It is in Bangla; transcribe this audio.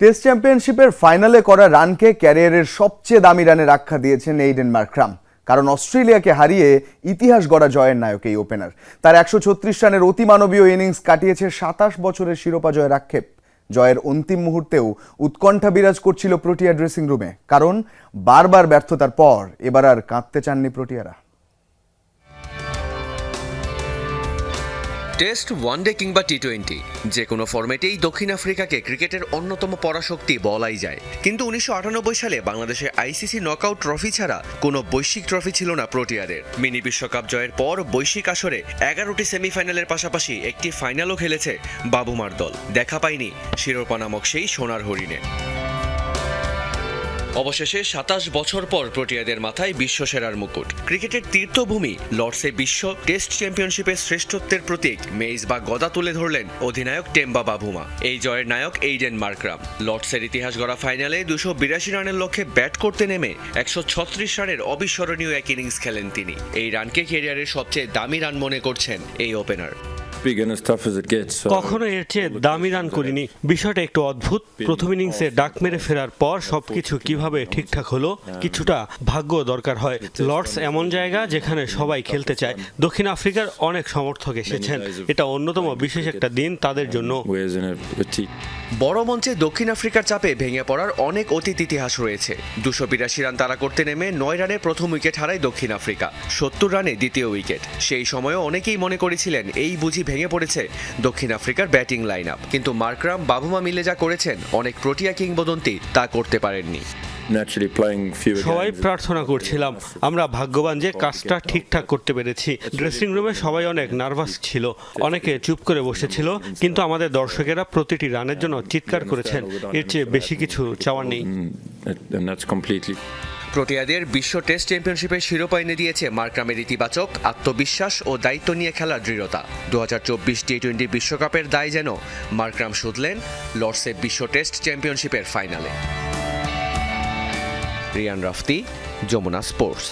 টেস্ট চ্যাম্পিয়নশিপের ফাইনালে করা রানকে ক্যারিয়ারের সবচেয়ে দামি রানের আখ্যা দিয়েছেন এইডেন মার্ক্রাম কারণ অস্ট্রেলিয়াকে হারিয়ে ইতিহাস গড়া জয়ের নায়ক এই ওপেনার। তার একশো ছত্রিশ রানের অতিমানবীয় ইনিংস কাটিয়েছে সাতাশ বছরের শিরোপা জয়ের আক্ষেপ। জয়ের অন্তিম মুহূর্তেও উৎকণ্ঠা বিরাজ করছিল প্রোটিয়া ড্রেসিং রুমে। কারণ বারবার ব্যর্থতার পর এবার আর কাঁদতে চাননি প্রোটিয়ারা। টেস্ট ওয়ানডে কিংবা টি টোয়েন্টি যে কোনো ফরম্যাটেই দক্ষিণ আফ্রিকাকে ক্রিকেটের অন্যতম পরাশক্তি বলাই যায়। কিন্তু উনিশশো আটানব্বই সালে বাংলাদেশে আইসিসি নকআউট ট্রফি ছাড়া কোনো বৈশ্বিক ট্রফি ছিল না প্রোটিয়াদের মিনি বিশ্বকাপ জয়ের পর বৈশ্বিক আসরে এগারোটি সেমিফাইনালের পাশাপাশি একটি ফাইনালও খেলেছে বাবুমার দল। দেখা পায়নি শিরোপা নামক সেই সোনার হরিণে। অবশেষে সাতাশ বছর পর প্রোটিয়াদের মাথায় বিশ্বসেরার মুকুট। ক্রিকেটের তীর্থভূমি লর্ডসে বিশ্ব টেস্ট চ্যাম্পিয়নশিপের শ্রেষ্ঠত্বের প্রতীক মেইজ বা গদা তুলে ধরলেন অধিনায়ক টেম্বা বাভুমা এই জয়ের নায়ক এইডেন মার্ক্রাম। লর্ডসের ইতিহাস গড়া ফাইনালে দুশো বিরাশি রানের লক্ষ্যে ব্যাট করতে নেমে একশো ছত্রিশ রানের অবিস্মরণীয় এক ইনিংস খেলেন তিনি। এই রানকে ক্যারিয়ারের সবচেয়ে দামি রান মনে করছেন এই ওপেনার। কখনো এর চেয়ে দামি রান করিনি। বিষয়টা একটু অদ্ভুত। প্রথম ইনিংসে ডাক মেরে ফেরার পর সবকিছু কীভাবে ঠিকঠাক হলো কিছুটা ভাগ্য দরকার হয়। লর্ডস এমন জায়গা যেখানে সবাই খেলতে চায়। দক্ষিণ আফ্রিকার অনেক সমর্থক এসেছেন। এটা অন্যতম বিশেষ একটা দিন তাদের জন্য। বড় মঞ্চে দক্ষিণ আফ্রিকার চাপে ভেঙে পড়ার অনেক অতীত ইতিহাস রয়েছে। দুশো বিরাশি রান তারা করতে নেমে নয় রানে প্রথম উইকেট হারায় দক্ষিণ আফ্রিকা। সত্তর রানে দ্বিতীয় উইকেট। সেই সময়ও অনেকেই মনে করেছিলেন এই বুঝি ভেঙে পড়েছে দক্ষিণ আফ্রিকার ব্যাটিং লাইন আপ কিন্তু মার্করাম বাবুমা মিলে যা করেছেন অনেক প্রোটিয়া কিংবদন্তি তা করতে পারেননি। সবাই প্রার্থনা করছিলাম। আমরা ভাগ্যবান যে কাজটা ঠিকঠাক করতে পেরেছি। ড্রেসিং রুমে সবাই অনেক নার্ভাস ছিল। অনেকে চুপ করে বসেছিল কিন্তু আমাদের দর্শকেরা প্রতিটি রানের জন্য চিৎকার করেছেন। এর চেয়ে বেশি কিছু চাওয়ার নেই। প্রোটিয়াদের বিশ্ব টেস্ট চ্যাম্পিয়নশিপের শিরোপা এনে দিয়েছে মার্ক্রামের ইতিবাচক আত্মবিশ্বাস ও দায়িত্ব নিয়ে খেলার দৃঢ়তা। দু হাজার চব্বিশ টি টোয়েন্টি বিশ্বকাপের দায় যেন মার্ক্রাম শুধলেন লর্ডসে বিশ্ব টেস্ট চ্যাম্পিয়নশিপের ফাইনালে। রিয়ান রাফতি, যমুনা স্পোর্টস।